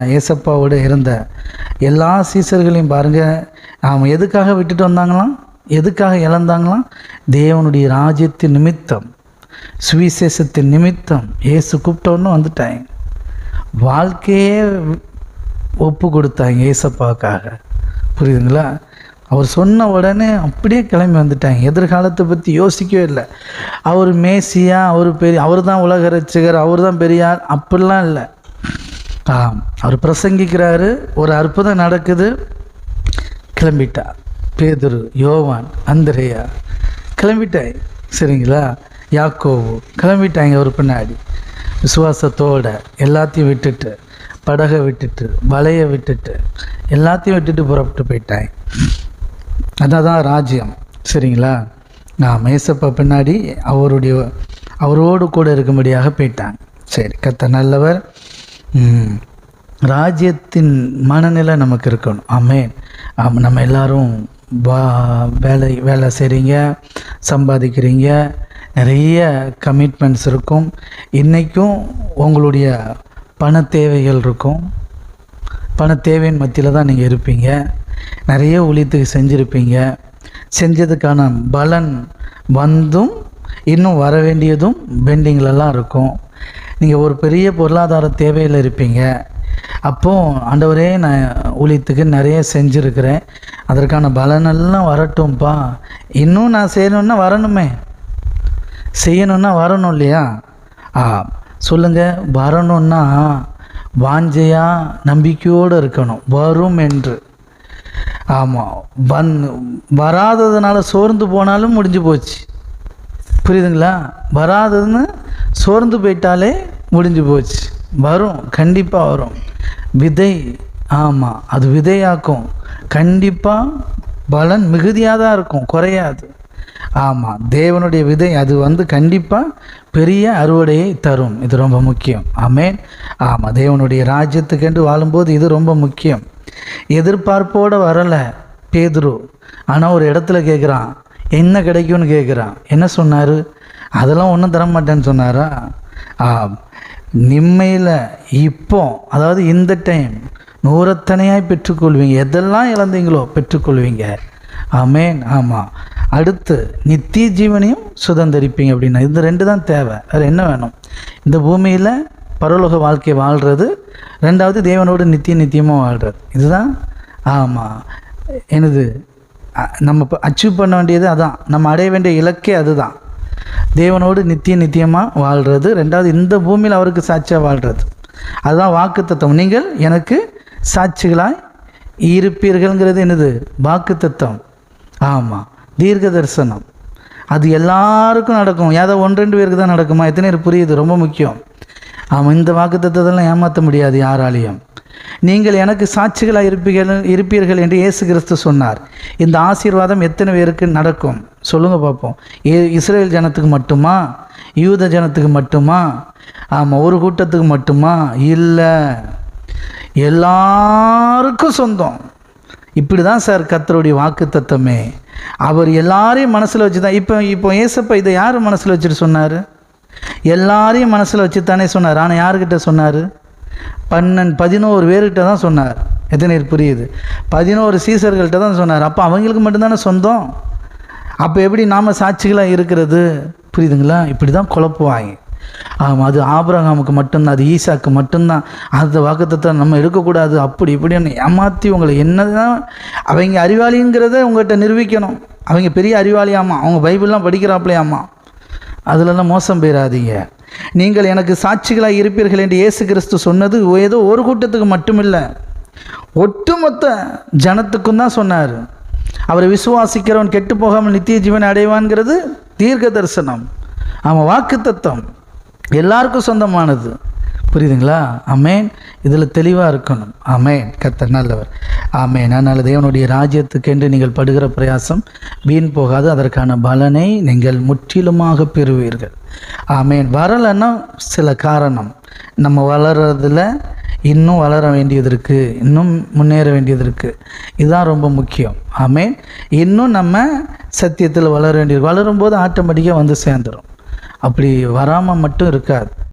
ஏசப்பாவோடு இருந்த எல்லா சீசர்களையும் பாருங்கள் அவன் எதுக்காக விட்டுட்டு வந்தாங்களாம்? எதுக்காக இழந்தாங்களாம்? தேவனுடைய ராஜ்யத்தின் நிமித்தம் சுவிசேஷத்தின் நிமித்தம் இயேசு கூப்பிட்டோன்னு வந்துட்டாங்க. வாழ்க்கையே ஒப்பு கொடுத்தாங்க ஏசப்பாவுக்காக. புரியுதுங்களா? அவர் சொன்ன உடனே அப்படியே கிளம்பி வந்துட்டாங்க. எதிர்காலத்தை பற்றி யோசிக்கவே இல்லை. அவர் மேசியா அவர் பெரிய அவர் தான் உலக ரசிகர் அவர் தான் பெரியார் அப்படிலாம் இல்லை. அவர் பிரசங்கிக்கிறாரு ஒரு அற்புதம் நடக்குது. கிளம்பிட்டா பேதுரு யோவான் அந்திரேயா கிளம்பிட்டாய். சரிங்களா? யாக்கோவு கிளம்பிட்டாங்க ஒரு பின்னாடி. விசுவாசத்தோட எல்லாத்தையும் விட்டுட்டு படகை விட்டுட்டு வலையை விட்டுட்டு எல்லாத்தையும் விட்டுட்டு புறப்பட்டு போயிட்டாங்க அதான் ராஜ்யம். சரிங்களா? நான் மேசப்பா பின்னாடி அவருடைய அவரோடு கூட இருக்கும்படியாக போயிட்டாங்க. சரி கத்த நல்லவர். ராஜ்யத்தின் மனநிலை நமக்கு இருக்கணும். ஆமேன். நம்ம எல்லாரும் வா வேலை வேலை செய்கிறீங்க சம்பாதிக்கிறீங்க நிறைய கமிட்மெண்ட்ஸ் இருக்கும். இன்றைக்கும் உங்களுடைய பண தேவைகள் இருக்கும். பண தேவையின் மத்தியில் தான் நீங்கள் இருப்பீங்க. நிறைய ஊழியத்துக்கு செஞ்சுருப்பீங்க. செஞ்சதுக்கான பலன் வந்தும் இன்னும் வர வேண்டியதும் பெண்டிங்லலாம் இருக்கும். நீங்கள் ஒரு பெரிய பொருளாதார தேவையில் இருப்பீங்க. அப்போது ஆண்டவரே நான் ஊழியத்துக்கு நிறைய செஞ்சுருக்கிறேன். அதற்கான பலனெல்லாம் வரட்டும்ப்பா இன்னும் நான் செய்யணுன்னா வரணுமே. செய்யணுன்னா வரணும் இல்லையா? ஆ சொல்லுங்கள் வரணுன்னா வாஞ்சையாக நம்பிக்கையோடு இருக்கணும். வரும் என்று. ஆமாம் வந் வராததுனால சோர்ந்து போனாலும் முடிஞ்சு போச்சு. புரியுதுங்களா? வராததுன்னு சோர்ந்து போயிட்டாலே முடிஞ்சு போச்சு. வரும் கண்டிப்பாக வரும். விதை ஆமாம் அது விதையாக்கும். கண்டிப்பாக பலன் மிகுதியாக தான் இருக்கும் குறையாது. ஆமாம் தேவனுடைய விதை அது வந்து கண்டிப்பாக பெரிய அறுவடையை தரும். இது ரொம்ப முக்கியம். ஆமேன். ஆமாம் தேவனுடைய ராஜ்யத்துக்கென்று வாழும்போது இது ரொம்ப முக்கியம். எதிர்பார்ப்போடு வரலை பேதுரு. ஆனால் ஒரு இடத்துல கேட்குறான் என்ன கிடைக்கும்னு கேட்குறான் என்ன சொன்னார்? அதெல்லாம் ஒன்றும் தர மாட்டேன்னு சொன்னாரா? ஆ நிம்மையில் இப்போ அதாவது இந்த டைம் நூறத்தனையாய் பெற்றுக்கொள்வீங்க. எதெல்லாம் இழந்தீங்களோ பெற்றுக்கொள்வீங்க. ஆமேன் ஆமாம் அடுத்து நித்திய ஜீவனையும் சுதந்திரிப்பீங்க அப்படின்னா இந்த ரெண்டு தான் தேவை. வேறு என்ன வேணும்? இந்த பூமியில் பரலோக வாழ்க்கையை வாழ்கிறது ரெண்டாவது தேவனோடு நித்திய நித்தியமாக வாழ்கிறது இதுதான்? ஆமாம் எனது நம்ம அச்சீவ் பண்ண வேண்டியது அதான். நம்ம அடைய வேண்டிய இலக்கே அதுதான். தேவனோடு நித்திய நித்தியமாக வாழ்கிறது ரெண்டாவது இந்த பூமியில் அவருக்கு சாட்சியாக வாழ்கிறது அதுதான் வாக்கு நீங்கள் எனக்கு சாட்சிகளாய் இருப்பீர்கள்ங்கிறது என்னது? வாக்கு தத்துவம் ஆமாம் தீர்க்க தரிசனம் அது எல்லாருக்கும் நடக்கும். ஏதோ ஒன்று ரெண்டு பேருக்கு தான் நடக்குமா? எத்தனை பேர் புரியுது. ரொம்ப முக்கியம். ஆமாம் இந்த வாக்கு தத்துவத்தெல்லாம் ஏமாற்ற முடியாது யாராலையும். நீங்கள் எனக்கு சாட்சிகளாக இருப்பீர்கள் இருப்பீர்கள் என்று இயேசு கிறிஸ்து சொன்னார். இந்த ஆசீர்வாதம் எத்தனை பேருக்கு நடக்கும்? சொல்லுங்கள் பார்ப்போம். ஏ இஸ்ரேல் ஜனத்துக்கு மட்டுமா? யூத ஜனத்துக்கு மட்டுமா? ஆமாம் ஒரு கூட்டத்துக்கு மட்டுமா? இல்லை. எல்லாருக்கும் சொந்தம். இப்படி தான் சார் கத்தருடைய வாக்கு தத்தமே. அவர் எல்லாரையும் மனசில் வச்சு தான் இப்போ இப்போ ஏசப்பா இதை யார் மனசில் வச்சுட்டு சொன்னார்? எல்லாரையும் மனசில் வச்சு தானே சொன்னார். ஆனால் யாருக்கிட்ட சொன்னார்? பன்னெண்டு பதினோரு பேர்கிட்ட தான் சொன்னார். எத்தனை பேர் புரியுது? பதினோரு சீசர்கள்ட்ட தான் சொன்னார். அப்போ அவங்களுக்கு மட்டும்தானே சொந்தம்? அப்போ எப்படி நாம் சாட்சிகளாக இருக்கிறது? புரியுதுங்களா? இப்படி தான் குழப்புவாங்க. ஆமாம் அது ஆபிரகாமுக்கு மட்டும்தான் அது ஈசாக்கு மட்டும்தான். அந்த வாக்குத்தத்தை நம்ம எடுக்கக்கூடாது. அப்படி இப்படின்னு ஏமாற்றி உங்களை என்னதான் அவங்க அறிவாளிங்கிறத உங்கள்கிட்ட நிரூபிக்கணும். அவங்க பெரிய அறிவாளியாமா? அவங்க பைபிள்லாம் படிக்கிறாப்லையாமா? அதிலெல்லாம் மோசம் போயிடாதீங்க நீங்கள் எனக்கு சாட்சிகளாக இருப்பீர்கள் என்று இயேசு கிறிஸ்து சொன்னது ஏதோ ஒரு கூட்டத்துக்கு மட்டுமில்லை. ஒட்டுமொத்த ஜனத்துக்கும் தான் சொன்னார். அவரை விசுவாசிக்கிறவன் கெட்டு போகாமல் நித்திய ஜீவன் அடைவான்கிறது தீர்க்க தரிசனம். அவன் வாக்கு தத்துவம் எல்லாருக்கும் சொந்தமானது. புரியுதுங்களா? அமேன் இதில் தெளிவாக இருக்கணும். அமேன் கர்த்தர் நல்லவர். ஆமேன். அதனால் தேவனுடைய ராஜ்யத்துக்கென்று நீங்கள் படுகிற பிரயாசம் வீண் போகாது. அதற்கான பலனை நீங்கள் முற்றிலுமாக பெறுவீர்கள். ஆமேன். வரலைன்னா சில காரணம். நம்ம வளர்கிறதுல இன்னும் வளர வேண்டியது இருக்குது இன்னும் முன்னேற வேண்டியது இருக்குது இதுதான் ரொம்ப முக்கியம். ஆமேன். இன்னும் நம்ம சத்தியத்தில் வளர வேண்டியது. வளரும்போது ஆட்டோமேட்டிக்காக வந்து சேர்ந்துடும் அப்படி வராமல் மட்டும் இருக்காது.